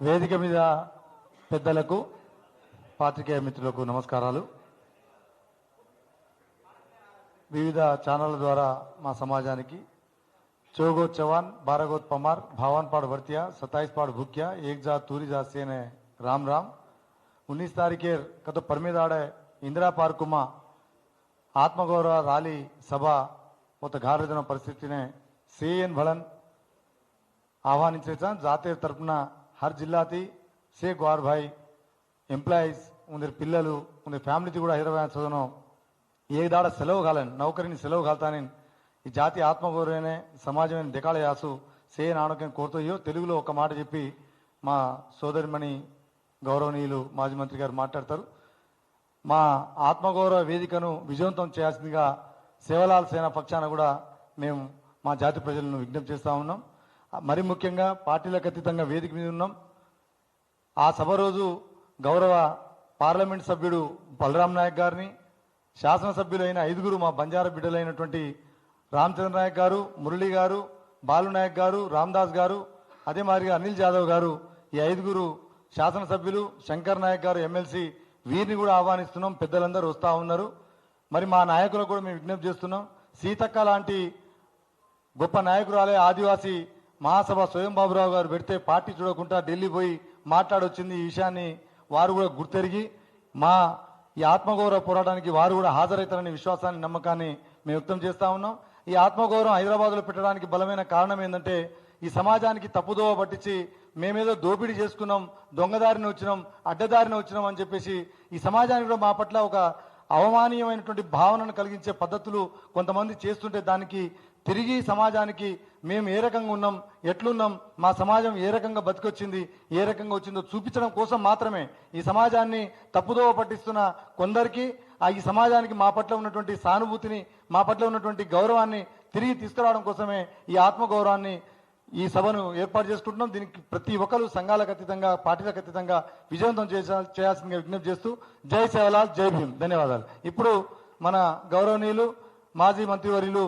వేదిక మీద పెద్దలకు పాత్రికేయ మిత్రులకు నమస్కారాలు వివిధ ఛానళ్ల ద్వారా మా సమాజానికి चौगो चौहान बारह गोत पमार भावान पाड़ वर्तिया सत्ताईस पाड़ भूकिया एक जा तूरी जा सेने राम राम उन्नीस तारीखे कतो परमेदाड़े इंदिरा पार्क में ఆత్మగౌరవ ర్యాలీ సభ ఒక గారెదిన పరిస్థితిని సిఎన్ భళన్ ఆహ్వానించే జాతీయ తరపున హర్ జిల్లాతి సే గ్వార్ భాయ్ ఎంప్లాయీస్ ఉందరి పిల్లలు ఉందరి ఫ్యామిలీకి కూడా హైదరాబాద్ చదువును ఏ దాడ సెలవు కాలని నౌకరిని సెలవు కాల్తానని ఈ జాతి ఆత్మగౌరవనే సమాజమైన దికాళ యాసు సే నాణకం కోరుతాయో తెలుగులో ఒక మాట చెప్పి మా సోదరిమణి గౌరవనీయులు మాజీ మంత్రి గారు మాట్లాడతారు మా ఆత్మగౌరవ వేదికను విజయవంతం చేయాల్సిందిగా సేవలాల్ సేన పక్షాన కూడా మేము మా జాతి ప్రజలను విజ్ఞప్తి చేస్తూ ఉన్నాం మరి ముఖ్యంగా పార్టీలకు అతీతంగా వేదిక మీద ఉన్నాం. ఆ సభ రోజు గౌరవ పార్లమెంట్ సభ్యుడు బలరాం నాయక్ గారిని శాసనసభ్యులైన ఐదుగురు మా బంజారా బిడ్డలైనటువంటి రామచంద్ర నాయక్ గారు మురళి గారు బాలు నాయక్ గారు రామ్దాస్ గారు అదే మాదిరిగా అనిల్ జాదవ్ గారు ఈ ఐదుగురు శాసనసభ్యులు శంకర్ నాయక్ గారు ఎమ్మెల్సీ వీరిని కూడా ఆహ్వానిస్తున్నాం. పెద్దలందరూ వస్తూ ఉన్నారు. మరి మా నాయకులకు కూడా మేము విజ్ఞప్తి చేస్తున్నాం. సీతక్క లాంటి గొప్ప నాయకురాలే ఆదివాసీ మహాసభ స్వయం బాబురావు గారు పెడితే పార్టీ చూడకుండా ఢిల్లీ పోయి మాట్లాడొచ్చింది ఈ విషయాన్ని వారు కూడా గుర్తెరిగి మా ఈ ఆత్మగౌరవ పోరాటానికి వారు కూడా హాజరవుతారనే విశ్వాసాన్ని నమ్మకాన్ని మేము వ్యక్తం చేస్తా ఉన్నాం. ఈ ఆత్మగౌరవం హైదరాబాద్లో పెట్టడానికి బలమైన కారణం ఏంటంటే ఈ సమాజానికి తప్పుదోవ పట్టించి మేమేదో దోపిడీ చేసుకున్నాం దొంగదారిని వచ్చినాం అడ్డదారిని వచ్చినాం అని చెప్పేసి ఈ సమాజానికి కూడా మా పట్ల ఒక అవమానీయమైనటువంటి భావనను కలిగించే పద్ధతులు కొంతమంది చేస్తుంటే దానికి తిరిగి సమాజానికి మేము ఏ రకంగా ఉన్నాం ఎట్లున్నాం మా సమాజం ఏ రకంగా బతికొచ్చింది ఏ రకంగా వచ్చిందో చూపించడం కోసం మాత్రమే ఈ సమాజాన్ని తప్పుదోవ పట్టిస్తున్న కొందరికి ఆ ఈ సమాజానికి మా పట్ల ఉన్నటువంటి సానుభూతిని మా పట్ల ఉన్నటువంటి గౌరవాన్ని తిరిగి తీసుకురావడం కోసమే ఈ ఆత్మగౌరవాన్ని ఈ సభను ఏర్పాటు చేసుకుంటున్నాం. దీనికి ప్రతి ఒక్కరు సంఘాలకు అతీతంగా పార్టీలకు అతీతంగా విజయవంతం చేయాల్సిందిగా విజ్ఞప్తి చేస్తూ జై సేవలాల్ జై భీమ్. ధన్యవాదాలు. ఇప్పుడు మన గౌరవనీయులు మాజీ మంత్రివర్యులు